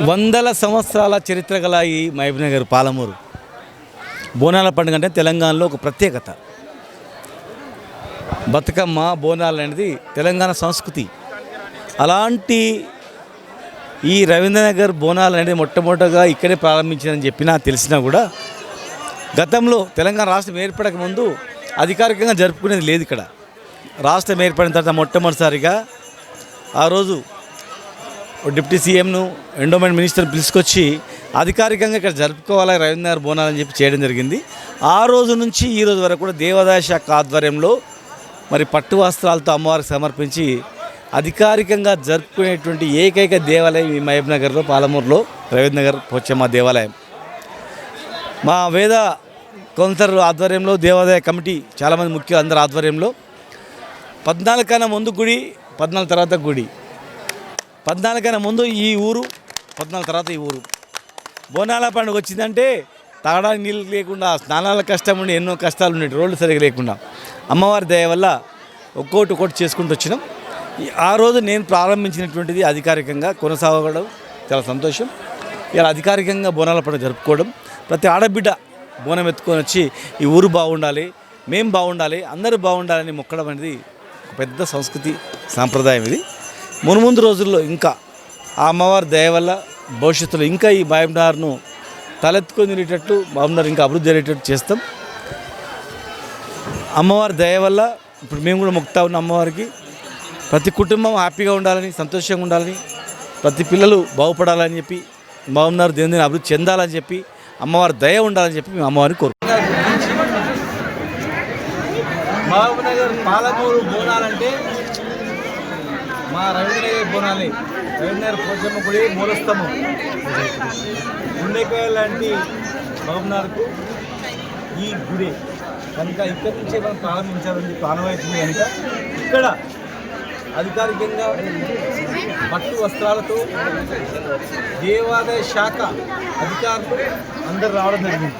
వందల సంవత్సరాల చరిత్ర గల ఈ మహబూబ్నగర్ పాలమూరు. బోనాల పండుగ అంటే తెలంగాణలో ఒక ప్రత్యేకత. బతుకమ్మ బోనాలు అనేది తెలంగాణ సంస్కృతి. అలాంటి ఈ రవీంద్రనగర్ బోనాలు అనేది మొట్టమొదటగా ఇక్కడే ప్రారంభించిందని చెప్పినా తెలిసినా కూడా గతంలో తెలంగాణ రాష్ట్రం ఏర్పడక ముందు అధికారికంగా జరుపుకునేది లేదు ఇక్కడ. రాష్ట్రం ఏర్పడిన తర్వాత మొట్టమొదటిసారిగా ఆ రోజు డిప్యూటీ సీఎంను ఎండోమెంట్ మినిస్టర్ పిలుచుకొచ్చి అధికారికంగా ఇక్కడ జరుపుకోవాలి రవీంద్రనగర్ బోనాలని చెప్పి చేయడం జరిగింది. ఆ రోజు నుంచి ఈ రోజు వరకు కూడా దేవాదాయ శాఖ ఆధ్వర్యంలో మరి పట్టు వస్త్రాలతో అమ్మవారికి సమర్పించి అధికారికంగా జరుపుకునేటువంటి ఏకైక దేవాలయం ఈ మహబూబ్ నగర్లో పాలమూరులో రవీంద్రనగర్ పోచమ్మ దేవాలయం. మా వేద కౌన్సిలర్ ఆధ్వర్యంలో దేవాదాయ కమిటీ చాలామంది ముఖ్య అందరి ఆధ్వర్యంలో పద్నాలుగు కన్నా ముందు గుడి పద్నాలుగు తర్వాత గుడి. పద్నాలుగైనా ముందు ఈ ఊరు పద్నాలుగు తర్వాత ఈ ఊరు. బోనాల పండుగ వచ్చిందంటే తాగడానికి నీళ్ళు లేకుండా స్నానాల కష్టం ఉండి ఎన్నో కష్టాలు ఉండేవి రోడ్లు సరిగా లేకుండా అమ్మవారి దయ వల్ల ఒక్కోటి ఒక్కోటి చేసుకుంటూ వచ్చినాం. ఈ- ఆ రోజు నేను ప్రారంభించినటువంటిది అధికారికంగా కొనసాగడం చాలా సంతోషం. ఇలా అధికారికంగా బోనాల పండుగ జరుపుకోవడం ప్రతి ఆడబిడ్డ బోనం ఎత్తుకొని వచ్చి ఈ ఊరు బాగుండాలి మేము బాగుండాలి అందరూ బాగుండాలని మొక్కడం అనేది ఒక పెద్ద సంస్కృతి సాంప్రదాయం ఇది. మునుముందు రోజుల్లో ఇంకా ఆ అమ్మవారి దయ వల్ల భవిష్యత్తులో ఇంకా ఈ బాయండార్ను తలెత్తుకొని తిరిగేటట్టు బాగున్నారు ఇంకా అభివృద్ధి జరిగేటట్టు చేస్తాం. అమ్మవారి దయ వల్ల ఇప్పుడు మేము కూడా మొక్తా ఉన్న అమ్మవారికి ప్రతి కుటుంబం హ్యాపీగా ఉండాలని సంతోషంగా ఉండాలని ప్రతి పిల్లలు బాగుపడాలని చెప్పి బాగున్నారు దేని దేని అభివృద్ధి చెందాలని చెప్పి అమ్మవారి దయ ఉండాలని చెప్పి మేము అమ్మవారిని కోరు మహబూబ్నగర్ పాలమూరు బోనాలంటే మా రవీంద్రయ్య బోనాలి రవీంద్ర పోచమ్మ గుడి మూలస్తము గుండెకాయ లాంటి మహబూబ్నగర్కు ఈ గుడి. కనుక ఇక్కడి నుంచే మనం ప్రారంభించాలని చెప్పి ఆనవాయితీ కనుక ఇక్కడ అధికారికంగా పట్టు వస్త్రాలతో దేవాదాయ శాఖ అధికారులు అందరు రావడం జరిగింది.